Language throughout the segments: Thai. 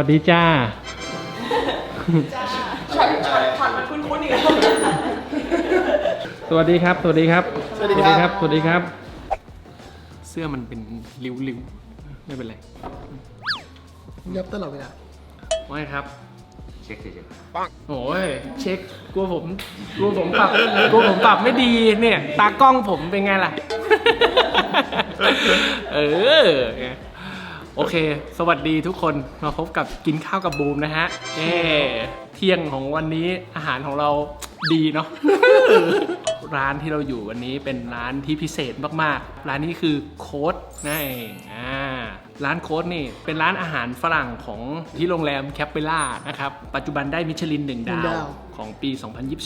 สวัสดีจ้า ช็อตช็อตช็อตมันคุ้นๆอีกแล้วสวัสดีครับ สวัสดีครับ สวัสดีครับ สวัสดีครับ เสื้อมันเป็นริ้วๆ ไม่เป็นไร ยับตลอดเวลาไม่ครับ เช็คเฉยโอ้ยเช็คกลัวผมกลัวผมปรับกลัวผมปรับไม่ดีเนี่ย ตากล้องผมเป็นไงล่ะ เออไง โอเค สวัสดีทุกคนมาพบกับกินข้าวกับบูมนะฮะเอ้เที่ยงของวันนี้อาหารของเราดีเนาะ ร้านที่เราอยู่วันนี้เป็นร้านที่พิเศษมากๆ ร้านนี้คือโค้ดนั่นเองอ่าร้านโค้ดนี่เป็นร้านอาหารฝรั่งของที่โรงแรมแคปเปล่านะครับ ปัจจุบันได้มิชลินหนึ่งหนึ่งดาดาววของปี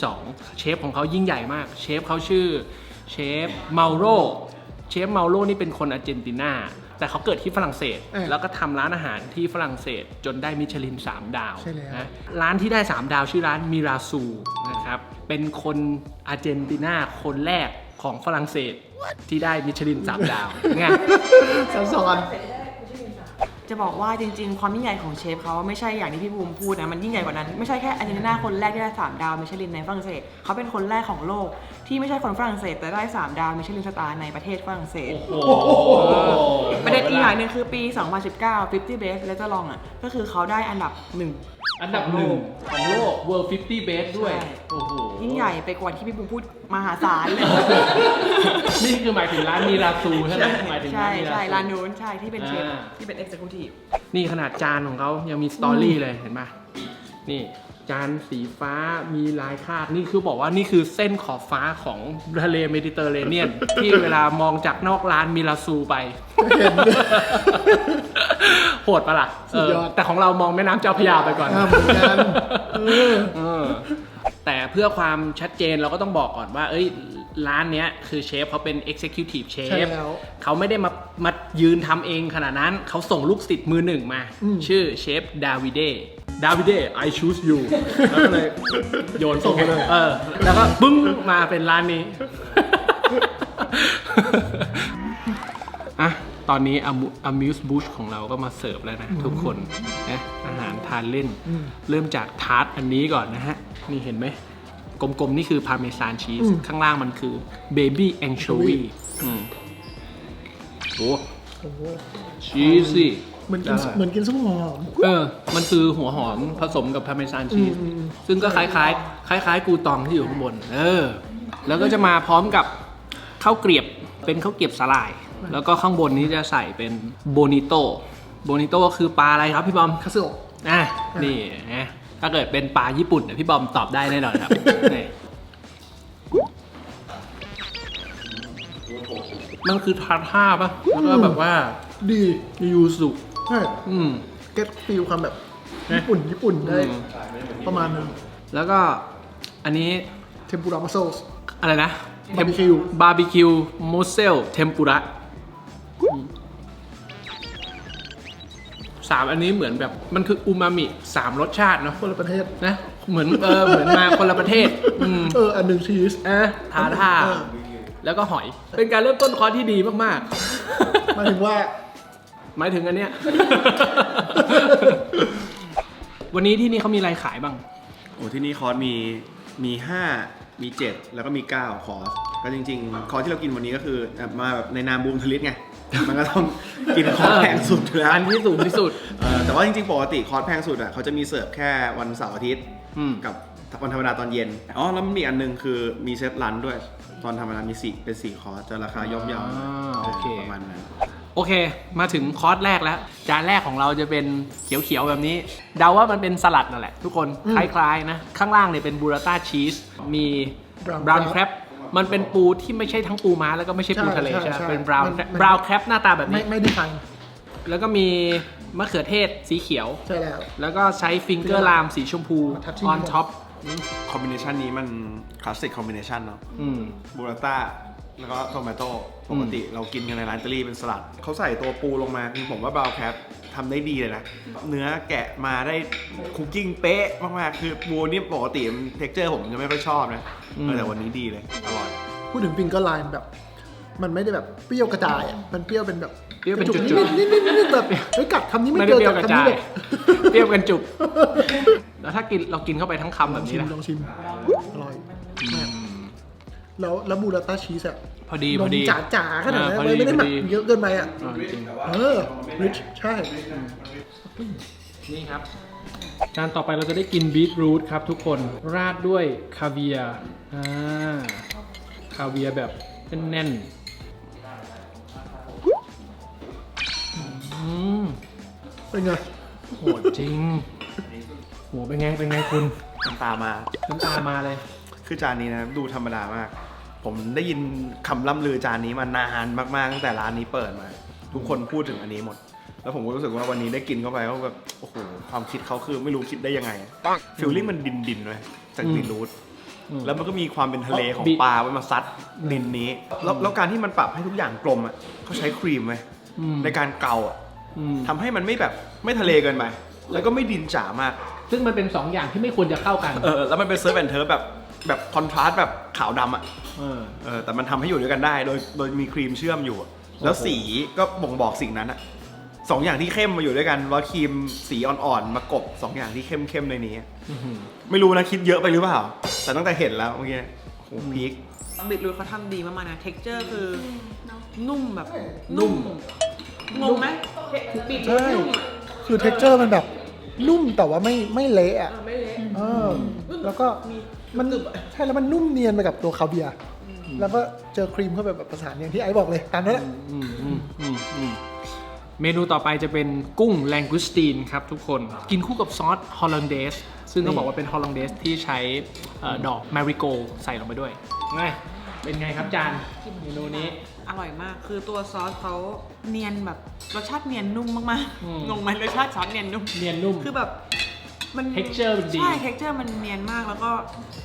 2022 เชฟของเขายิ่งใหญ่มาก เชฟเขาชื่อเชฟเมาโรเชฟเมาโรนี่เป็นคนอาร์เจนตินา แต่เขาเกิดที่ฝรั่งเศส เออแล้วก็ทำร้านอาหารที่ฝรั่งเศส จนได้มิชลิน 3 ดาวใช่แล้ว นะร้านที่ได้ 3 ดาวชื่อร้านมิราซูนะครับ เป็นคนอาร์เจนตินาคนแรกของฝรั่งเศสที่ได้มิชลิน 3 ดาวไง ซับซ้อน จะบอกว่าจริง ๆ ความยิ่งใหญ่ของเชฟเขาไม่ใช่อย่างที่พี่บูมพูดนะ มันยิ่งใหญ่กว่านั้น ไม่ใช่แค่อาร์เจนตินาคนแรกที่ได้3ดาวมิชลินในฝรั่งเศสเขาเป็นคนแรกของโลก ที่ไม่ใช่คนฝรั่งเศสแต่ได้ 3 ดาวมิชลินสตาร์ในประเทศฝรั่งเศส โอ้โหประเด็นอีกอย่างหนึ่งคือปี 2019 50 Best และจะลองอะ ก็คือเขาได้อันดับหนึ่ง อันดับหนึ่งของโลก World 50 Best ด้วย ใช่ โอ้โหยิ่งใหญ่ไปกว่าที่พี่บูมพูดมหาศาลเลย นี่คือหมายถึงร้านมิราซูใช่ไหมหมายถึงใช่ร้านมิราใช่ซูร้านนู้นใช่ที่เป็นเชฟอ่า ที่เป็น executive นี่ขนาดจานของเขายังมีสตอรี่เลยเห็นปะนี่ จานสีฟ้ามีลายคาดนี่คือบอกว่านี่คือเส้นขอบฟ้าของทะเลเมดิเตอร์เรเนียน ที่เวลามองจากนอกร้านมิราซูไป โหดปะล่ะสุดยอด เแต่ของเรามองแม่น้ำเจ้าพระยาไปก่อน อ่าเหมือนกันเออ เออแต่เพื่อความชัดเจนเราก็ต้องบอกก่อนว่า เอ้ย ร้านเนี้ยคือเชฟเขาเป็น Executive ใช่ Chef แล้ว เขาไม่ได้มามายืนทำเองขนาดนั้น เขาส่งลูกศิษย์มือหนึ่งมาอืมชื่อเชฟดาวิเด ดาวิเด I choose you แล้วก็เลยโยนส่งไปเลย เออ แล้วก็บึ้งมาเป็นร้านนี้ อะ ตอนนี้ Amu- Amuse Bush ของเราก็มาเสิร์ฟแล้วนะ ทุกคนนะอาหารทานเล่นอืมเริ่มจากทาร์ตอันนี้ก่อนนะฮะ นี่เห็นไหม กลมๆ นี่คือพาเมซานชีสอืมข้างล่างมันคือเบบี้แองโชวีอืมโอ้โอ้โหชีสสิ เหมือนกินเหมือนกินซุปหอม เออ มันคือหัวหอมผสมกับพาเมซานชีสอืมอืม ซึ่งก็คล้ายๆ คล้าย ๆ กูตองที่อยู่ข้างบน เออ แล้วก็จะมาพร้อมกับข้าวเกรียบ เป็นข้าวเกรียบสลาย แล้วก็ข้างบนนี้จะใส่เป็นโบนิโต โบนิโตก็คือปลาอะไรครับพี่บอม คาสึโอะอะนี่นะถ้าเกิดเป็นปลาญี่ปุ่นเนี่ยพี่บอมตอบได้แน่นอนครับ นี่มันคือทาท่าปะแล้วก็แบบว่าดี ยูสุ ใช่อืม เก็ตฟิลความแบบนะ ญี่ปุ่นญี่ปุ่นได้อืมประมาณนึงแล้วก็อันนี้เทมปุระมาโซส อะไรนะ Barbecue บาร์บีคิวโมเซลเทมปุระสามอันนี้เหมือนแบบมันคืออูมามิสามรสชาติเนาะคนละประเทศนะ เหมือนเออเหมือนมาคนละประเทศ อืม เออ อันหนึ่งชีส อะทาท่าเออ แล้วก็หอย เป็นการเริ่มต้นคอร์สที่ดีมาก หมายถึงว่าๆ หมายถึงอันเนี้ย วันนี้ที่นี่เขามีอะไรขายบ้างๆโอ้ที่นี่คอร์สมีมี 5 มี 7 แล้วก็มี 9 คอร์ส ก็จริง ๆ คอร์สที่เรากินวันนี้ก็คือมาแบบในนามบูมทลิตไง มันก็ต้องกินคอร์สแพงสุดอยู่แล้วอันที่สูงที่สุด เออแต่ว่าจริง ๆ ปกติคอร์สแพงสุดอะเขาจะมีเสิร์ฟแค่วันเสาร์อาทิตย์ อืม กับวันธรรมดาตอนเย็น อ๋อ แล้วมันมีอันหนึงคือมีเซตรันด้วย ตอนธรรมดามีสี่เป็นสี่คอร์สจะราคาย่อมเยาอ่าโอเค ประมาณนั้น โอเค มาถึงคอร์สแรกแล้ว จานแรกของเราจะเป็นเขียวๆ แบบนี้ เดาว่ามันเป็นสลัดนั่นแหละ ทุกคนอืมคล้ายๆนะ ข้างล่างเนี่ยเป็นบูราต้าชีสมี Brown บราวน์ crab แครบมันเป็นปูที่ไม่ใช่ทั้งปูม้าแล้วก็ไม่ใช่ปูใช่ทะเลใช่ใช่ไหมใช่เป็นบราวน์มันมันบราวน์แครบหน้าตาแบบไม่นี้ ไม่ดีไซน์แล้วก็มีมะเขือเทศสีเขียว ใช่แล้ว แล้วก็ใช้ฟิงเกอร์ลามสีชมพูมาทัชชิ่งออนท็อปคอมบิเนชันนี้มันคลาสสิกคอมบิเนชันเนาะอืมบูราต้า แล้วก็โทมาโต้ปกติเรากินกันในร้านอิตาลีเป็นสลัด เขาใส่ตัวปูลงมาคือผมว่าบราวน์แคปทำได้ดีเลยนะ เนื้อแกะมาได้คุกกิ้งเป๊ะมากๆ คือปูนี่ปกติเท็กเจอร์ผมจะไม่ค่อยชอบนะอืม เออแต่วันนี้ดีเลย อร่อย พูดถึงฟิงเกอร์ไลน์แบบ มันไม่ได้แบบเปรี้ยวกระจายอะ มันเปรี้ยวเป็นแบบเปรี้ยวเป็นกระจุดๆ นิดๆนิดๆนิดๆแบบเฮ้ยกัดคำนี้ไม่ไม่เจได้อเปรี้ยวกัดกระคำจานี้ยเลยเปรี้ยวกันจุก แล้วถ้ากินเรากินเข้าไปทั้งคำลแบองบชินี้มนะลองชิมอร่อยมาก แล้วแล้วบูราต้าชีสอะพอดีพอดี จ๋าจ๋าๆขนาดนั้นเออพอเลดียไม่ได้หมักพอดี เยอะเกินไปอะอ่าจริงเออริชใช่ นี่ครับ จานต่อไปเราจะได้กินบีทรูทครับทุกคนราดด้วยคาเวียร์อ่าคาเวียร์แบบแน่นๆอืมเป็นไง โหดจริงโหเป็นไงเป็นไงคุณน้ำตามาน้ำตามาเลย คือจานนี้นะดูธรรมดามาก ผมได้ยินคำล่ำลือจานนี้มานานมากๆตั้งแต่ร้านนี้เปิดมา ทุกคนพูดถึงอันนี้หมด แล้วผมก็รู้สึกว่าวันนี้ได้กินเข้าไปก็แบบโอ้โหความคิดเขาคือไม่รู้คิดได้ยังไงฟิลลิ่งมันดินดินๆเลยจากอืมบีรูทอืมแล้วมันก็มีความเป็นทะเลของบีปลาไว้มาซัดดินนี้ แล้วแล้วการที่มันปรับให้ทุกอย่างกลมอะเขาใช้ครีมไหมอืมในการเกาอะอืมทำให้มันไม่แบบไม่ทะเลเกินไปแล้วก็ไม่ดินจ๋ามาก ซึ่งมันเป็นสองอย่างที่ไม่ควรจะเข้ากันเออแล้วมันเป็นเซิร์ฟแอนเทิร์ฟแบบ แบบคอนทราสต์แบบขาวดำอะเออ เออแต่มันทำให้อยู่ด้วยกันได้โดยโดยมีครีมเชื่อมอยู่อะแล้วสีก็บ่งบอกสิ่งนั้นอะสองอย่างที่เข้มมาอยู่ด้วยกันแล้วครีมสีอ่อนๆมากบสองอย่างที่เข้มๆในนี้อื้อหือไม่รู้นะคิดเยอะไปหรือเปล่า แต่ตั้งแต่เห็นแล้วเมื่อกี้โหพีค บิดรูทเขาทำดีมากๆนะ เท็กเจอร์คือนุ่มแบบนุ่ม งงไหมบิดรูใช่ทนุ่มอะคือเท็กเจอร์มันแบบนุ่มแต่ว่าไม่ไม่เละอะอะไม่เละเออแล้วก็มั นใช่แล้วมันนุ่มเนียนไปกับตัวคาเวียร์แล้วก็เจอครีมเข้าไปแบบประสานอย่างที่ไอ้บอกเลยตามนั้นแหละอืมอืมอืมอืมเมนูต่อไปจะเป็นกุ้งแลงกุสตีนครับทุกคนกินคู่กับซอสฮอล l ล n เดสซึ่งต้องบอกว่าเป็นฮอล l ล n เดสที่ใช้เอ่อดอกมาริโกใส่ลงไปด้วยไงเป็นไงครับจานเมนูนี้อร่อยมากคือตัวซอสเขาเนียนแบบรสชาติเนียนนุ่มมากอืมๆงงไหมรสชาติซอสเนียนนุ่มเนียนนุ่มคือแบบ มัน Texture มันดี ใช่เท็กเจอร์มันเนียนมากแล้วก็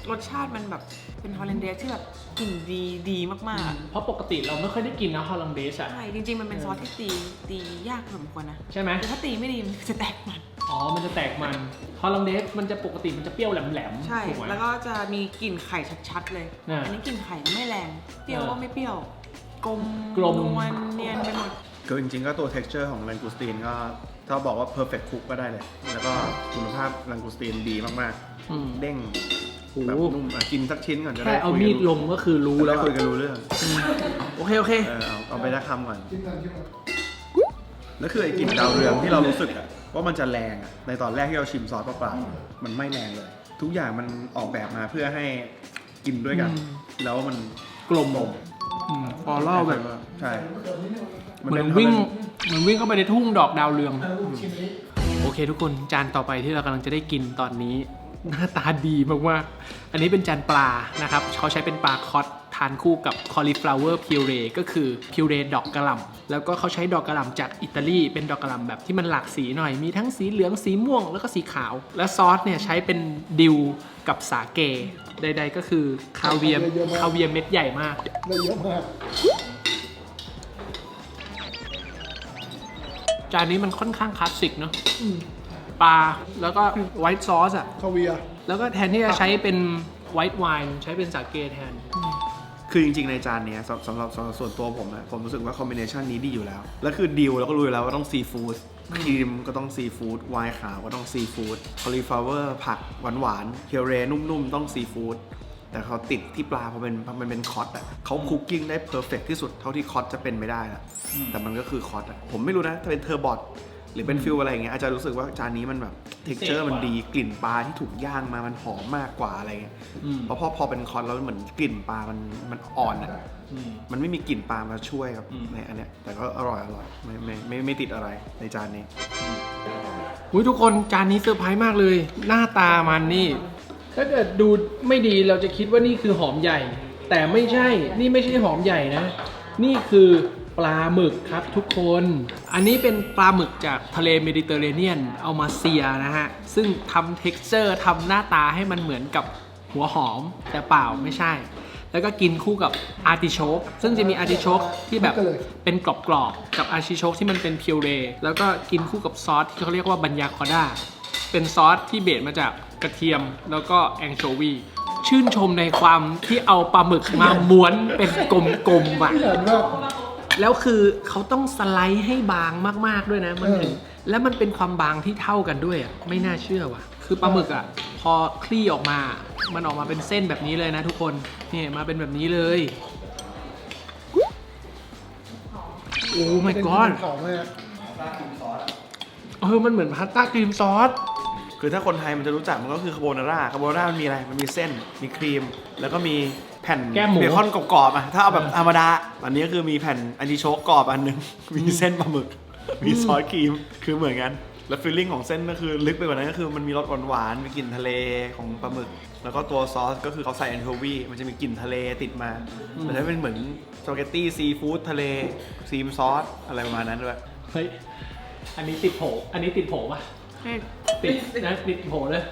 รสชาติมันแบบเป็นฮอลแลนเดสที่แบบกลิ่นดีดีมากๆอะเพราะปกติเราไม่ค่อยได้กินนะฮอล l ล n เดสอะ ใช่จริง ๆ มันเป็นซอสที่ตีตียากพอสมควรนะใช่ไหม แต่ถ้าตีไม่ดีมันจะแตกมัน อ๋อ มันจะแตกมันฮอล l ล n เดสมันจะปกติมันจะเปรี้ยวแหลมๆใช่ ถูกไหม แล้วก็จะมีกลิ่นไข่ชัดๆเลยอ่าอันนี้กลิ่นไข่ก็ไม่แรง เปรี้ยวอ่าก็ไม่เปรี้ยว กลมกลม นวลเนียนไปหมด ก็จริงๆก็ตัว texture ของแลงกูสตีนก็ถ้าบอกว่า perfect cook ก็ได้เลย แล้วก็คุณภาพแลงกูสตีนดีมากอืม ๆ เด้งโอ้แบบโหนุ่มอะกินสักชิ้นก่อนจะแค่ได้เอาคุยมีกัดนลงก็คือรู้แล้วได้คุยกันรู้เรื่อง โอเคโอเค เออเอาเอาไปได้คำก่อนแล้วคือไอ้กลิ่นดาวเรืองที่เรารู้สึกอะว่ามันจะแรงอะในตอนแรกที่เราชิมซอสเปล่าๆมันไม่แรงเลย ทุกอย่างมันออกแบบมาเพื่อให้กินด้วยกัน อืม แล้วมันกลมอืมฟอลล่าแบบ ใช่ เหมือนวิ่งเหมือนวิ่งเข้าไปในทุ่งดอกดาวเรือง โอเคทุกคนจานต่อไปที่เรากำลังจะได้กินตอนนี้ หน้าตาดีมากๆ อันนี้เป็นจานปลานะครับเขาใช้เป็นปลาคอตทานคู่กับ cauliflower puree ก็คือพิวเรดอกกระหล่ำแล้วก็เขาใช้ดอกกระหล่ำจากอิตาลีเป็นดอกกระหล่ำแบบที่มันหลากสีหน่อยมีทั้งสีเหลืองสีม่วงแล้วก็สีขาว และซอสเนี่ยใช้เป็นดิวกับสาเกใดๆก็คือคาเวียร์คาเวียร์เม็ดใหญ่มากเลยเยอะมาก จานนี้มันค่อนข้างคลาสสิกเนาะปลาแล้วก็ไวท์ซอสอะ คาเวียร์ แล้วก็แทนที่จะใช้เป็นไวท์ไวน์ใช้เป็นสาเกแทน คือจริงๆ ในจานเนี้ยสำสำหรับสำหรับส่วนตัวผมอะผมรู้สึกว่าคอมบิเนชันนี้ดีอยู่แล้ว แล้วคือดิวเราก็รู้อยู่แล้วว่าต้องซีฟู้ดครีมก็ต้องซีฟู้ดไวน์ขาวก็ต้องซีฟู้ดคอลีฟลาเวอร์ผักหวานๆเพียวเรนุ่มๆ ต้องซีฟู้ดแต่เขาติดที่ปลาเพราะเป็นเพราะมันเป็นคอตอะเขาคุกกิ้งได้เพอร์เฟกที่สุดเท่าที่คอตจะเป็นไม่ได้ละ แต่มันก็คือคอตอะผมไม่รู้นะถ้าเป็นเทอร์บอทหรือเป็นฟิลอะไรอย่างเงี้ยอาจจะรู้สึกว่าจานนี้มันแบบเท็กเจอร์มันดีกลิ่นปลาที่ถูกย่างมามันหอมมากกว่าอะไรเงี้ยอืมเพราะพอพอเป็นคอนแล้วเหมือนกลิ่นปลามันมันอ่อนอะอืมมันไม่มีกลิ่นปลามาช่วยครับอืมในอันเนี้ยแต่ก็อร่อยอร่อยไม่ไม่ไม่ไม่ติดอะไรในจานนี้อุ้ยทุกคนจานนี้เซอร์ไพรส์มากเลย หน้าตามันนี่ ถ้าเกิดดูไม่ดีเราจะคิดว่านี่คือหอมใหญ่ แต่ไม่ใช่นี่ไม่ใช่หอมใหญ่นะ นี่คือ ปลาหมึกครับทุกคน อันนี้เป็นปลาหมึกจากทะเลเมดิเตอร์เรเนียนเอามาเซียนะฮะ ซึ่งทำเท็กซ์เจอร์ทำหน้าตาให้มันเหมือนกับหัวหอม แต่เปล่าไม่ใช่ แล้วก็กินคู่กับอาร์ติโชกซึ่งจะมีอาร์ติโชกที่แบบเป็นกรอบๆ กับอาร์ติโชกที่มันเป็นพิวเรแล้วก็กินคู่กับซอสที่เขาเรียกว่าบัญญาคอด้าเป็นซอสที่เบสมาจากกระเทียมแล้วก็แองโชวีชื่นชมในความที่เอาปลาหมึกมาม้วนเป็นกลมๆอะ แล้วคือเขาต้องสไลด์ให้บางมากๆด้วยนะมันถึงเออแล้วมันเป็นความบางที่เท่ากันด้วยอะไม่น่าเชื่อว่ะ คือปลาหมึกอะ พอคลี่ออกมา มันออกมาเป็นเส้นแบบนี้เลยนะทุกคนนี่มาเป็นแบบนี้เลยโอ้ my เป็น god เขามากเออมันเหมือนพาสต้าครีมซอสคือถ้าคนไทยมันจะรู้จักมันก็คือคาโบนาร่าคาโบนาร่ามันมีอะไรมันมีเส้นมีครีม แล้วก็มี แผ่นแก้มหมู เบคอนกรอบๆอะถ้าเอาแบบธรรมดาอันนี้ก็คือมีแผ่นอันนี้โชกกรอบอันหนึง มีเส้นปลาหมึก มีซอสครีมคือเหมือนกัน แล้วฟิลลิ่งของเส้นก็คือลึกไปกว่านั้นก็คือมันมีรสหวานๆมีกลิ่นทะเลของปลาหมึก แล้วก็ตัวซอสก็คือเขาใส่แอนโชวีมันจะมีกลิ่นทะเลติดมามันจะเป็นเหมือนสปาเกตตี้ซีฟู้ดทะเลซีมซอสอะไรประมาณนั้นด้วย เฮ้ย อันนี้ติดโผ อันนี้ติดโผป่ะ ติดนะติดโผเลย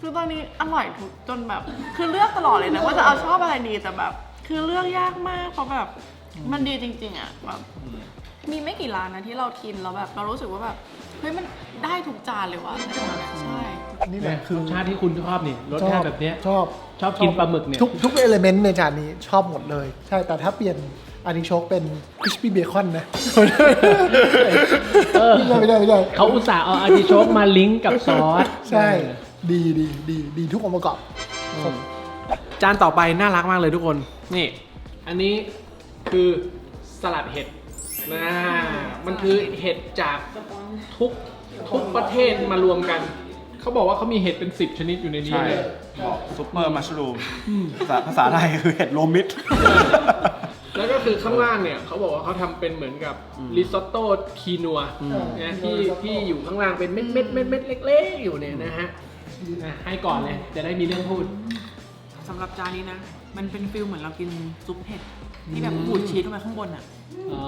คือตอนนี้อร่อยทุกจนแบบ คือเลือกตลอดเลยนะว่าจะเอาชอบอะไรดีแต่แบบ คือเลือกยากมากเพราะแบบมันดีจริง ๆ อะแบบมีไม่กี่ร้านนะที่เรากินแล้วแบบ เรารู้สึกว่าแบบเฮ้ยมันได้ทุกจานเลยว่ะใช่ นี่แหละคืคืออรสชาติที่คุณชอบนี่รสชาติแบบเนี้ย ชอบชอบกินปลาหมึกเนี่ย ทุกทุกเอลเมนต์ในจานนี้ชอบหมดเลย ใช่แต่ถ้าเปลี่ยนอันนี้โชคเป็นคริสปี้เบคอนนะเออ ไม่ได้ไม่ได้ไม่ได้เขาอุตส่าห์เอาอาร์ติโชกมาลิงก์กับซอส ใช่ ดีดีดีดีทุกองค์ประกอบจานต่อไปน่ารักมากเลยทุกคน นี่ อันนี้คือสลัดเห็ดนะมันคือเห็ดจากทุกทุกประเทศมารวมกัน เขาบอกว่าเขามีเห็ดเป็น 10 ชนิดอยู่ในนี้ใช่เลย ซุปเปอร์มัชรูมภาษาภาษาไทยคือเห็ดโรวมมิด แล้วก็คือข้างล่างเนี่ยเขาบอกว่าเขาทำเป็นเหมือนกับริซอตโต้คีนัวนะที่ที่อยู่ข้างล่างเป็นเม็ดเม็ดเม็ดเม็ดเล็กๆอยู่เนี่ยนะฮะ อะให้ก่อนเลย จะได้มีเรื่องพูด สำหรับจานนี้นะ มันเป็นฟิลเหมือนเรากินซุปเห็ดที่แบบขูดชีสลงไปข้างบนอะ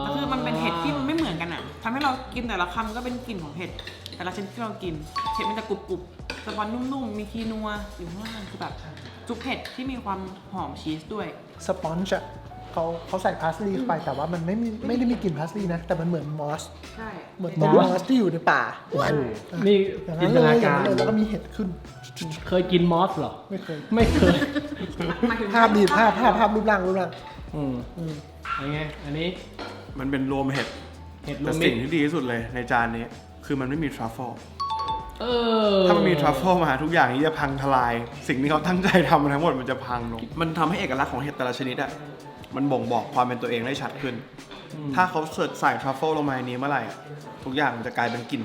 แล้วคือมันเป็นเห็ดที่มันไม่เหมือนกันอะทำให้เรากินแต่ละคำก็เป็นกลิ่นของเห็ด แต่ละชนิดที่เรากิน เห็ดมันจะกรุบๆสปอนนุ่มๆ มีคีนัวอยู่ข้างล่างคือแบบซุปเห็ดที่มีความหอมชีสด้วย สปอนจ์อะ เขาเขาใส่พาสลีเข้าไปแต่ว่ามันไม่มีไม่ได้มีกลิ่นพาสลีนะ แต่มันเหมือนมอส ใช่เหมือนต้นมมอสอสที่อยู่ในป่านี่อย่างจินั้นนตเลยนาอย่างการ นั้นเลยแล้วก็มีเห็ดขึ้น เคยกินมอสเหรอ ไม่เคย ไม่เคยภาพดีภาพภาพภาพรูปร่างรูปร่างอืมอืมยังไง อันนี้ มันเป็นรวมเห็ดเห็ดรแต่วมมิสิ่ตงรที่ดีที่สุดเลยในจานนี้ คือมันไม่มีทรัฟเฟิลเออถ้ามันมีทรัฟเฟิลมาทุกอย่างนี้จะพังทลาย สิ่งที่เขาตั้งใจทำมาทั้งหมดมันจะพังลงมันทำให้เอกลักษณ์ของเห็ดแต่ละชนิดอะ มันบ่งบอกความเป็นตัวเองได้ชัดขึ้น ถ้าเขาเสิร์ชใส่ทรัฟเฟิลลงมาในนี้เมื่อไหร่อะทุกอย่างมันจะกลายเป็นกลิ่น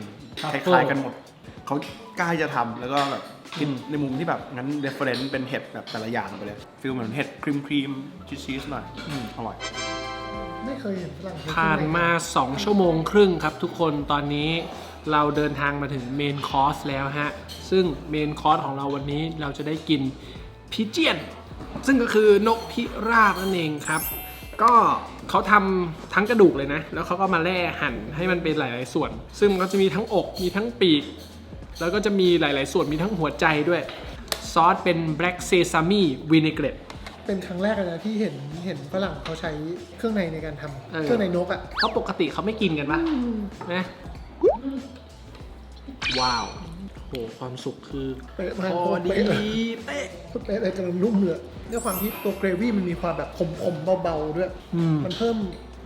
คล้ายๆกันหมด เขากล้าจะทำแล้วก็แบบคิดในมุมที่แบบงั้นเรฟเฟรนซ์เป็นเห็ดแบบแต่ละอย่างไปเลยฟิลเหมือนเห็ดครีมครีมชีสชีสหน่อยอืมอร่อย ไม่เคยเห็นฝรั่งเศสผ่านมา 2 ชั่วโมงครึ่งครับทุกคนตอนนี้เราเดินทางมาถึงเมนคอร์สแล้วฮะ ซึ่งเมนคอร์สของเราวันนี้เราจะได้กินพิเจียน ซึ่งก็คือนกพิราบนั่นเองครับ ก็เขาทำทั้งกระดูกเลยนะ แล้วเขาก็มาแล่หั่นให้มันเป็นหลาย ๆ ส่วน ซึ่งมันก็จะมีทั้งอก มีทั้งปีก แล้วก็จะมีหลาย ๆ ส่วน มีทั้งหัวใจด้วย ซอสเป็น black sesame vinaigrette เป็นครั้งแรกเลยนะที่เห็นเห็นฝรั่งเขาใช้เครื่องในในการทำเออเครื่องในนกอะเพราะปกติเขาไม่กินกันปะนะว้าวโหความสุขคือเป๊ะมากพอโคตรดีเป๊ะเลยเป๊ะโคตรเป๊ะเลยกำลังนุ่มเลย ด้วยความที่ตัวเกรวี่มันมีความแบบขมๆเบาๆด้วยอืม มันเพิ่ม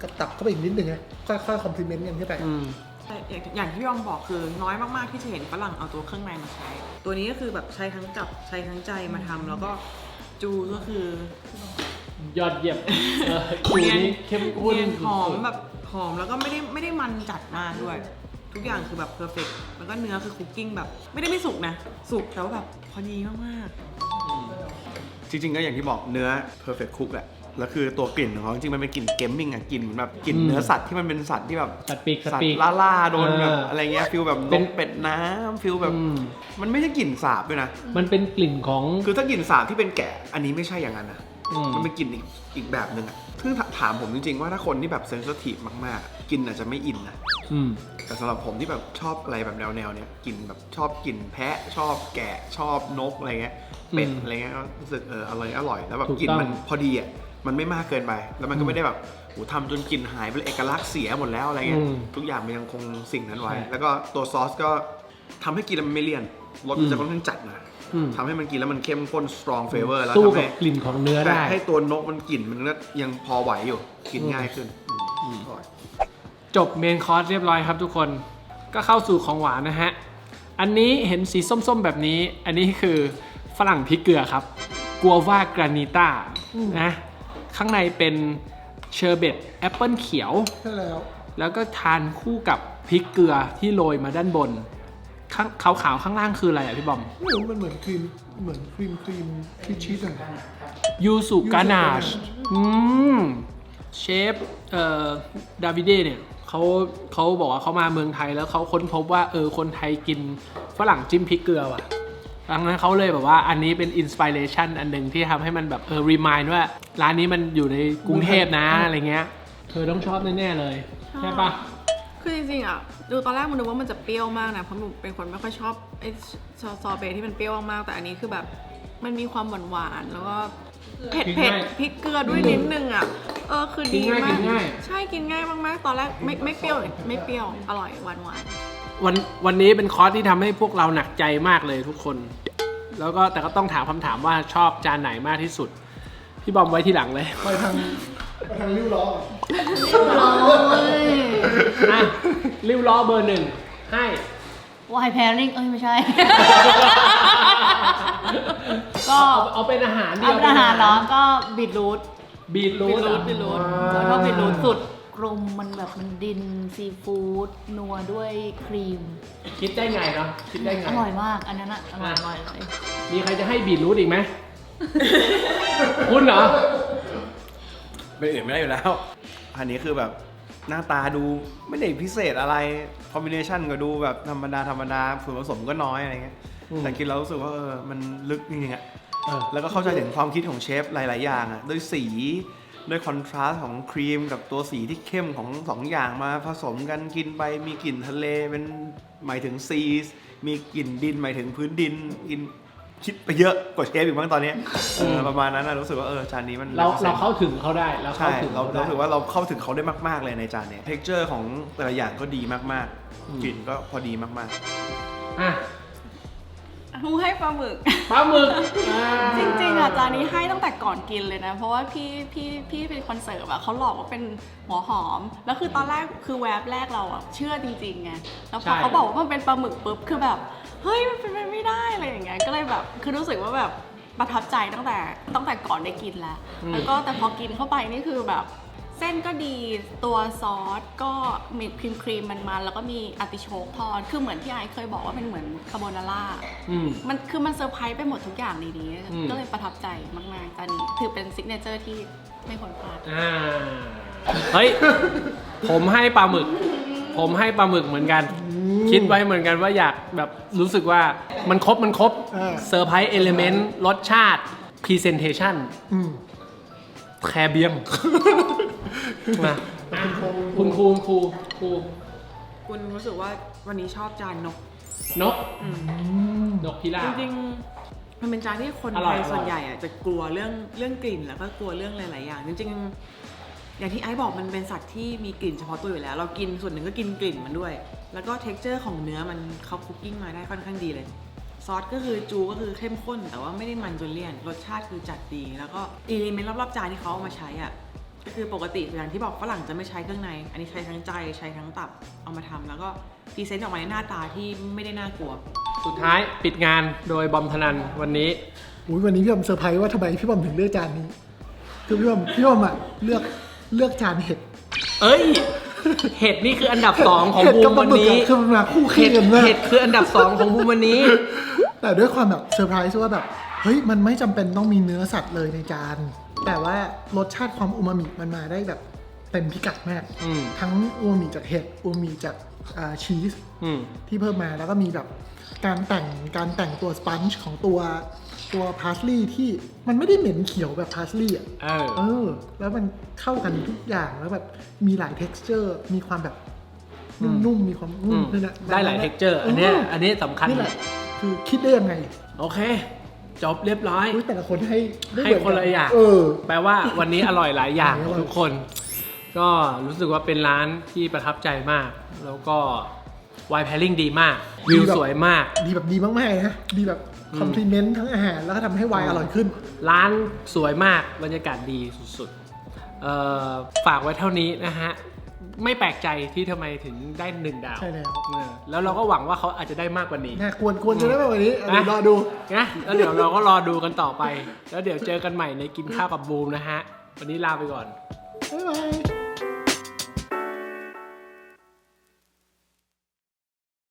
กับตับเข้าไปอีกนิดนึงไงค่อยๆคอมพลีเมนต์กันขึ้นไป อืม แต่อย่างอย่างที่พี่ยองบอกคือน้อยมากๆที่จะเห็นฝรั่งเอาตัวเครื่องในมาใช้ ตัวนี้ก็คือแบบใช้ทั้งกับใช้ทั้งใจมาทำแล้วก็จูก็คือยอดเยี่ยมเออจูนี่เข้มข้นเนียนหอมสุดๆแบบหอมแล้วก็ไม่ได้ไม่ได้มันจัดมากด้วย ทุกอย่างคือแบบเพอร์เฟกแล้วก็เนื้อคือคุกกิ้งแบบ ไม่ได้ไม่สุกนะ สุกแต่ว่าแบบพอดีมาก จริงๆ ก็อย่างที่บอกเนื้อ perfect cook แหละแล้วคือตัวกลิ่นของเขาจริงๆมันเป็นกลิ่นเกมมิ่งอะกลิ่นเหมือนแบบกลิ่นอืมเนื้อสัตว์ที่มันเป็นสัตว์ที่แบบสัตว์ปีกสัตว์สัตปีกว์ล่าล่าๆโดนแบบเออออะไรเงี้ยฟิลแบบเป็นนกเป็ดน้ำฟิลแบบ อืมมันไม่ใช่กลิ่นสาบด้วยนะ มันเป็นกลิ่นของ คือถ้ากลิ่นสาบที่เป็นแกะ อันนี้ไม่ใช่อย่างนั้นนะ อืม มันเป็นกลิ่นอีกอีกแบบหนึ่งอะซึ่งถามผมจริงๆ ว่าถ้าคนที่แบบเซนซิทีฟมากๆ กินอาจจะไม่อินนะ อืม แต่สำหรับผมที่แบบชอบอะไรแบบแนวๆเนี้ยกินแบบชอบกินแพะชอบแกะชอบนกอะไรเงี้ยเป็ดอืมอะไรเงี้ยก็รู้สึกเอออร่อยอร่อยแล้วแบบถูกกินต้องมันพอดีอะมันไม่มากเกินไป แล้วมันก็ไม่ได้แบบโหทำจนกลิ่นหายไปเลยเอกลักษณ์เสียหมดแล้วอะไรเงี้ยอืมทุกอย่างมันยังคงสิ่งนั้นไว้ ใช่แล้วก็ตัวซอสก็ทำให้กินแล้วมันไม่เลี่ยนรสมันจะค่อนข้างจัดหนะอืม ทำให้มันกินแล้วมันเข้มข้น strong flavor แล้วสู้ทำกัให้บกลิ่นของเนื้อได้ ให้ตัวนกมันกลิ่นมันก็ยังพอไหวอยู่ กินง่ายขึ้นอืมอร่อย จบเมนคอร์สเรียบร้อยครับทุกคนก็เข้าสู่ของหวานนะฮะ อันนี้เห็นสีส้มๆแบบนี้ อันนี้คือฝรั่งพริกเกลือครับ กัวว่ากรานิต้านะ ข้างในเป็นเชอร์เบตแอปเปิลเขียว ใช่แล้ว แล้วก็ทานคู่กับพริกเกลือที่โรยมาด้านบน ข้างขาวๆข้างล่างคืออะไรอะพี่บอมไม่รู้มันเหมือนครีม เหมือนครีมครีมชีสชีสอะยูสุกานาช Ganache อืม เชฟเอ่อ ดาวิเดเนี่ย เขาเขาบอกว่าเขามาเมืองไทยแล้วเขาค้นพบว่าเออคนไทยกินฝรั่งจิ้มพริกเกลือว่ะดังนั้นเขาเลยแบบว่าอันนี้เป็นอินสปิเรชันอันหนึ่งที่ทำให้มันแบบเออรีมายว่า ร้านนี้มันอยู่ในกรุงเทพนะอะไรเงี้ย เธอต้องชอบแน่ๆเลย ใช่ปะคือจริงๆอะดูตอนแรกมันดูว่ามันจะเปรี้ยวมากนะเพราะหนูเป็นคนไม่ค่อยชอบไอ้ซอซอเบที่มันเปรี้ยวมากๆแต่อันนี้คือแบบมันมีความหวานๆแล้วก็เผ็ดกินเผ็ดง่ายพริกเกลือด้วยนิดนึงอะ เออคือดีกินง่ายมากิกนง่าย ใช่กินง่ายมากๆ ตอนแรกไม่ไม่เปรี้ยวเลยไม่เปรี้ยวอร่อยหวานหวานวันวันนี้เป็นคอร์สที่ทำให้พวกเราหนักใจมากเลยทุกคน แล้วก็แต่ก็ต้องถามคำถามว่าชอบจานไหนมากที่สุด พี่บอมไว้ที่หลังเลยไปทางไปทางริ้วล้ออะริ้วล้อเบอร์หนึ่งให้ วายแพริงเอ้ยไม่ใช่ ก็เอาเอาเป็นอาหารดีเอาเป็นอาหารเหรอก็บีทรูท บีทรูทบีทรูทแล้วก็บีทรูทสุด กลมมันแบบมันดินซีฟู้ดนัวด้วยครีม คิดได้ไงเนาะคิดได้ไง อร่อยมาก อันนั้นอะอร่อยอร่อยเลยมีใครจะให้บีทรูทอีกไหม คุณเหรอ เป็นอื่นไม่ได้อยู่แล้ว อันนี้คือแบบหน้าตาดูไม่ได้พิเศษอะไร คอมบิเนชันก็ดูแบบธรรมดาธรรมดาส่วนผสมก็น้อยอะไรเงี้ย อืม แต่กินแล้วรู้สึกว่าเออมันลึกจริงๆอะเออ แล้วก็เข้าใจถึงความคิดของเชฟหลาย ๆ อย่างอะด้วยสีด้วยคอนทราสต์ของครีมกับตัวสีที่เข้มของสองอย่างมาผสมกันกินไปมีกลิ่นทะเลเป็นหมายถึงซีสมีกลิ่นดินหมายถึงพื้นดินกินคิดไปเยอะกว่าเชฟอีกบ้างตอนเนี้ยเออประมาณนั้นนะรู้สึกว่าเออจานนี้มันเรา represent เราเข้าถึงเขาได้เราเข้าใช่ถึงเราขเราได้ถือว่าเราเข้าถึงเขาได้มาก ๆ เลยในจานเนี้ยเท็กเจอร์ของแต่ละอย่างก็ดีมากอืมๆกลิ่นก็พอดีมากอะ ๆมูให้ปลาหมึก ปลาหมึกอ่าจริงๆอะจานนี้ให้ตั้งแต่ก่อนกินเลยนะ เพราะว่าพี่พี่พี่เป็นคนเสิร์ฟอะเขาหลอกว่าเป็นหัวหอม แล้วคือตอนแรกคือแวบแรกเราอะเชื่อจริงๆไงแล้วพอเขาบอกว่ามันเป็นปลาหมึกปุ๊บคือแบบเฮ้ยมันเป็นไปไม่ได้อะไรอย่างเงี้ยก็เลยแบบคือรู้สึกว่าแบบประทับใจตั้งแต่ตั้งแต่ก่อนได้กินแล้วแล้วก็แต่พอกินเข้าไปนี่คือแบบ เส้นก็ดีตัวซอสก็มีครีมครีมมันมันๆแล้วก็มีอาร์ติโชกทอดคือเหมือนที่ไอซ์เคยบอกว่าเป็นเหมือนคาโบนาร่าอืม มันคือมันเซอร์ไพรส์ไปหมดทุกอย่างในนี้ อืม ก็เลยประทับใจมากๆจานนี้ถือเป็นซิกเนเจอร์ที่ไม่ควรพลาด อ่าเฮ้ย ผมให้ปลาหมึก ผมให้ปลาหมึกเหมือนกัน คิดไว้เหมือนกันว่าอยากแบบรู้สึกว่ามันครบมันครบอ่าเซอร์ไพรส์เอลิเมนต์รสชาติพรีเซนเทชันอืมแคเบียม มาคุณครูคุณครูครูคุณรู้สึกว่าวันนี้ชอบจานนกนกนกพิราจบ ริงๆ มันเป็นจานที่คนอไทร่อยยอร่อย ส่วนใหญ่อะจะกลัวเรื่องเรื่องกลิ่นแล้วก็กลัวเรื่องหลายๆอย่าง จริงๆ อย่างที่ไอซ์บอกมันเป็นสัตว์ที่มีกลิ่นเฉพาะตัวอยู่แล้ว เรากินส่วนหนึ่งก็กินกลิ่นมันด้วย แล้วก็เท็กเจอร์ของเนื้อมันเขาคุกกิ้งมาได้ค่อนข้างดีเลย ซอสก็คือจูก็คือเข้มข้น แต่ว่าไม่ได้มันจนเลี่ยน รสชาติคือจัดดี แล้วก็อีลิเมนต์รอบๆจานที่เขาเอามาใช้อะก็ คือปกติอย่างที่บอกฝรั่งจะไม่ใช้เครื่องใน อันนี้ใช้ทั้งใจใช้ทั้งตับเอามาทำแล้วก็พรีเซนต์ออกมาในหน้าตาที่ไม่ได้น่ากลัว สุดท้ายปิดงานโดยบอมธนันวันนี้อุ้ยวันนี้พี่บอมเซอร์ไพรส์ว่าทำไมพี่บอมถึงเลือกจานนี้ คือพี่บอมพี่บอมอะเลือกเลือกจานเห็ด เอ้ย เห็ดนี่คืออันดับสองของเห็ดบูกับมปลาวันหมึกนี้อะคือมันมาคู่เห็ขี้ดกันมากเห็ดคืออันดับสองของบูมวันนี้ แต่ด้วยความแบบเซอร์ไพรส์ว่าแบบเฮ้ยมันไม่จำเป็นต้องมีเนื้อสัตว์เลยในจาน แต่ว่ารสชาติความอูมามิมันมาได้แบบเต็มพิกัดมาก อืม ทั้งอูมามิจากเห็ดอูมามิจากอ่าชีส อืม ที่เพิ่มมาแล้วก็มีแบบการแต่งการแต่งตัวสปันช์ของตัวตัวพาสลีย์ที่มันไม่ได้เหม็นเขียวแบบพาสลีย์อะเออ เออ แล้วมันเข้ากันทุกอย่างแล้วแบบมีหลาย t e x t อร์ มีความแบบนุ่มๆมีความอืนุ่มมด้วยนะได้หลายเท็กเจอร์อันเนี้ยอันนี้สำคัญ นี่แหละคือคิดได้ยังไง โอเค จบเรียบร้อย อุ๊ยแต่ละคนให้ไม่ให้เมืกัคนละอย่าง เออ แปลว่าวันนี้อร่อยหลายอย่างอร่อยทุกคน ก็รู้สึกว่าเป็นร้านที่ประทับใจมาก แล้วก็วายแพลลิงดีมาก วิวสวยมาก ดีแบบดีมากๆนะ ดีแบบคอมพลีเมนต์ทั้งอาหาร แล้วก็ทำให้ไวน์อร่อยขึ้น ร้านสวยมากบรรยากาศดีสุดๆเอ่อฝากไว้เท่านี้นะฮะ ไม่แปลกใจที่ทำไมถึงได้หนึ่งดาวใช่แล้ว เออแล้วเราก็หวังว่าเขาอาจจะได้มากกว่านี้นะควรควรจะได้แบบวันนี้เดี๋ยวนะรอดูนะแล้วเดี๋ยวเราก็รอดูกันต่อไป แล้วเดี๋ยวเจอกันใหม่ในกินข้าวกับบูมนะฮะ วันนี้ลาไปก่อน บ๊ายบาย